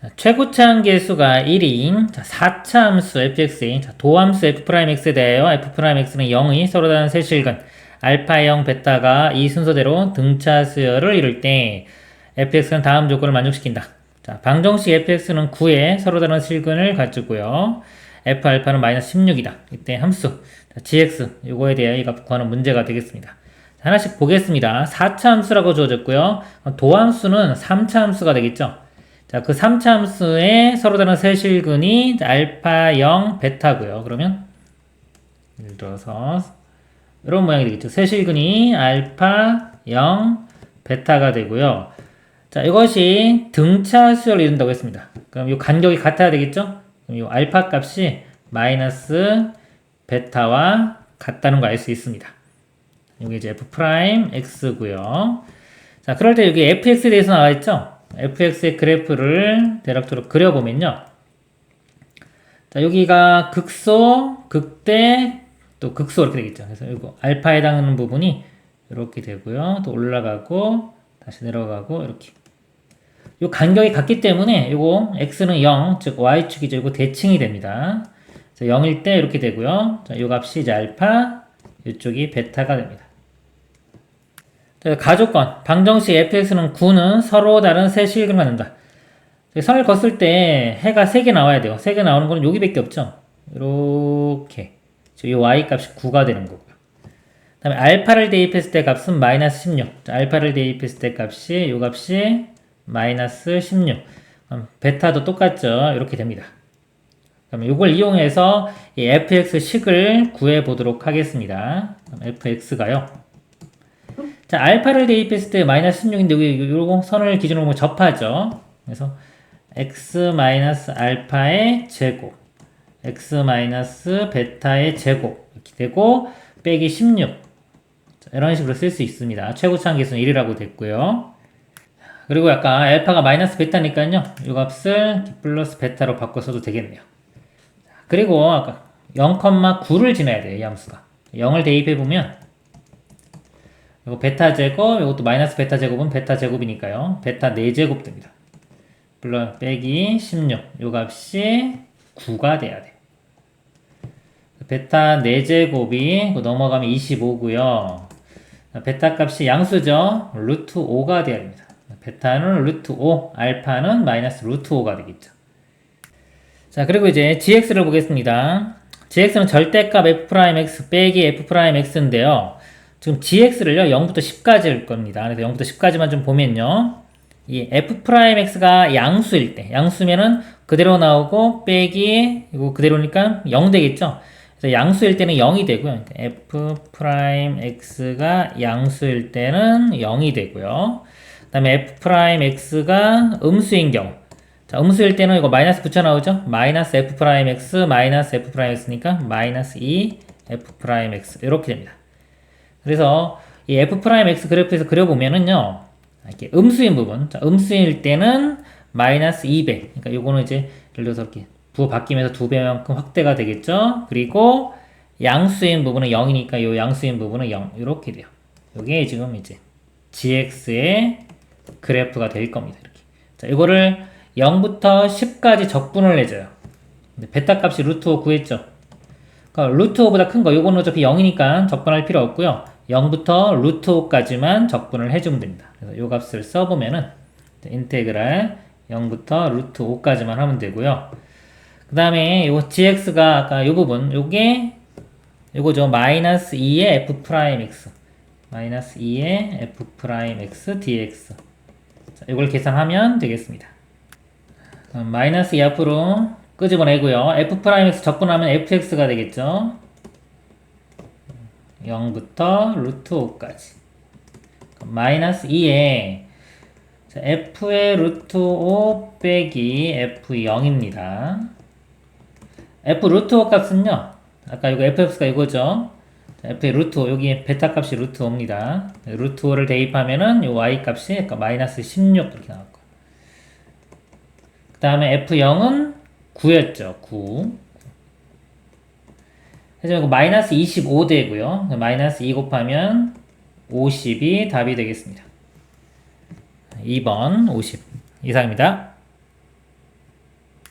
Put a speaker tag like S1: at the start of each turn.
S1: 자, 최고차항 계수가 1인 자, 4차 함수 fx의 자, 도함수 f'x에 대하여 f'x는 0의 서로 다른 세실근 알파 0, 베타가 이 순서대로 등차 수열을 이룰 때 fx는 다음 조건을 만족시킨다. 자, 방정식 fx는 9의 서로 다른 실근을 가지고요. f 알파는 마이너스 16이다. 이때 함수 자, gx 이거에 대해 이값 구하는 문제가 되겠습니다. 자, 하나씩 보겠습니다. 4차 함수라고 주어졌고요. 도함수는 3차 함수가 되겠죠. 자, 그 3차 함수의 서로 다른 세실근이 알파 0, 베타고요. 그러면 예를 들어서 이런 모양이 되겠죠. 세실근이 알파 0, 베타가 되고요. 자, 이것이 등차 수열을 이룬다고 했습니다. 그럼 이 간격이 같아야 되겠죠? 이 알파 값이 마이너스 베타와 같다는 거알수 있습니다. 이게 이제 f 프라임 x고요. 자, 그럴 때 여기 fx에 대해서 나와 있죠? Fx의 그래프를 대략적으로 그려보면요. 자, 여기가 극소, 극대, 또 극소 이렇게 되겠죠. 그래서 이거 알파에 해당하는 부분이 이렇게 되고요. 또 올라가고 다시 내려가고 이렇게. 요 간격이 같기 때문에 요거 x는 0, 즉 y축이죠. 이거 대칭이 됩니다. 자, 0일 때 이렇게 되고요. 자, 요 값이 이제 알파, 이쪽이 베타가 됩니다. 자, 가조건 방정식 fx는 9는 서로 다른 세 실근을 갖는다. 선을 걷을 때 해가 3개 나와야 돼요. 3개 나오는 거는 여기밖에 없죠. 이렇게 이 y 값이 9가 되는 거고요. 그 다음에 알파를 대입했을 때 값은 마이너스 16. 자, 알파를 대입했을 때 값이 이 값이 마이너스 16. 그럼 베타도 똑같죠. 이렇게 됩니다. 그럼 이걸 이용해서 이 fx 식을 구해 보도록 하겠습니다. fx가요. 자, 알파를 대입했을 때 마이너스 16인데 여기 요 선을 기준으로 뭐 접하죠. 그래서 x 마이너스 알파의 제곱, x 마이너스 베타의 제곱 이렇게 되고 빼기 16 자, 이런 식으로 쓸 수 있습니다. 최고차항 계수는 1이라고 됐고요. 그리고 약간 알파가 마이너스 베타니까요. 이 값을 플러스 베타로 바꿔서도 되겠네요. 그리고 아까 0,9를 지나야 돼요. 이 함수가. 0을 대입해 보면 이거 베타 제곱, 이것도 마이너스 베타 제곱은 베타 제곱이니까요. 베타 4제곱 됩니다. 물론 빼기 16. 요 값이 9가 돼야 돼. 베타 4제곱이 넘어가면 25고요. 베타 값이 양수죠. 루트 5가 돼야 됩니다. 베타는 루트 5, 알파는 마이너스 루트 5가 되겠죠. 자, 그리고 이제 gx를 보겠습니다. gx는 절대값 f'x 빼기 f'x인데요. 지금 gx를요, 0부터 10까지일 겁니다. 그래서 0부터 10까지만 좀 보면요. 이 f'x가 양수일 때, 양수면은 그대로 나오고 빼기, 이거 그대로니까 0 되겠죠? 그래서 양수일 때는 0이 되고요. f'x가 양수일 때는 0이 되고요. 그 다음에 f'x가 음수인 경우. 자, 음수일 때는 이거 마이너스 붙여 나오죠? 마이너스 f'x, 마이너스 f'x니까 마이너스 2 f'x. 이렇게 됩니다. 그래서 이 f'x 그래프에서 그려보면은요, 이렇게 음수인 부분, 자, 음수일 때는 마이너스 2배. 그러니까 요거는 이제 예를 들어서 이렇게 부호 바뀌면서 두 배만큼 확대가 되겠죠. 그리고 양수인 부분은 0이니까 요 양수인 부분은 0 이렇게 돼요. 요게 지금 이제 gx의 그래프가 될 겁니다. 이렇게. 자, 이거를 0부터 10까지 적분을 해줘요. 베타 값이 루트 5 구했죠. 그러니까 루트 5보다 큰 거, 요거는 어차피 0이니까 적분할 필요 없고요. 0부터 루트 5까지만 적분을 해주면 됩니다. 그래서 요 값을 써보면은 인테그랄 0부터 루트 5까지만 하면 되고요. 그 다음에 요 gx가 아까 요 부분, 요게 요거죠. 마이너스 2의 f 프라임 x 마이너스 2의 f 프라임 x dx 자, 이걸 계산하면 되겠습니다. 마이너스 2 앞으로 끄집어내고요. f 프라임 x 적분하면 fx가 되겠죠. 0부터 루트 5까지. 마이너스 2에 f의 루트 5 빼기 f0입니다. f 루트 5 값은요. 아까 이거 fx가 이거죠. f의 루트 5, 여기 베타 값이 루트 5입니다. 루트 5를 대입하면은 이 y 값이 마이너스 16 이렇게 나왔고. 그 다음에 f0은 9였죠. 9. 해서 이거 마이너스 25 되고요. 마이너스 2 곱하면 50이 답이 되겠습니다. 2번 50 이상입니다.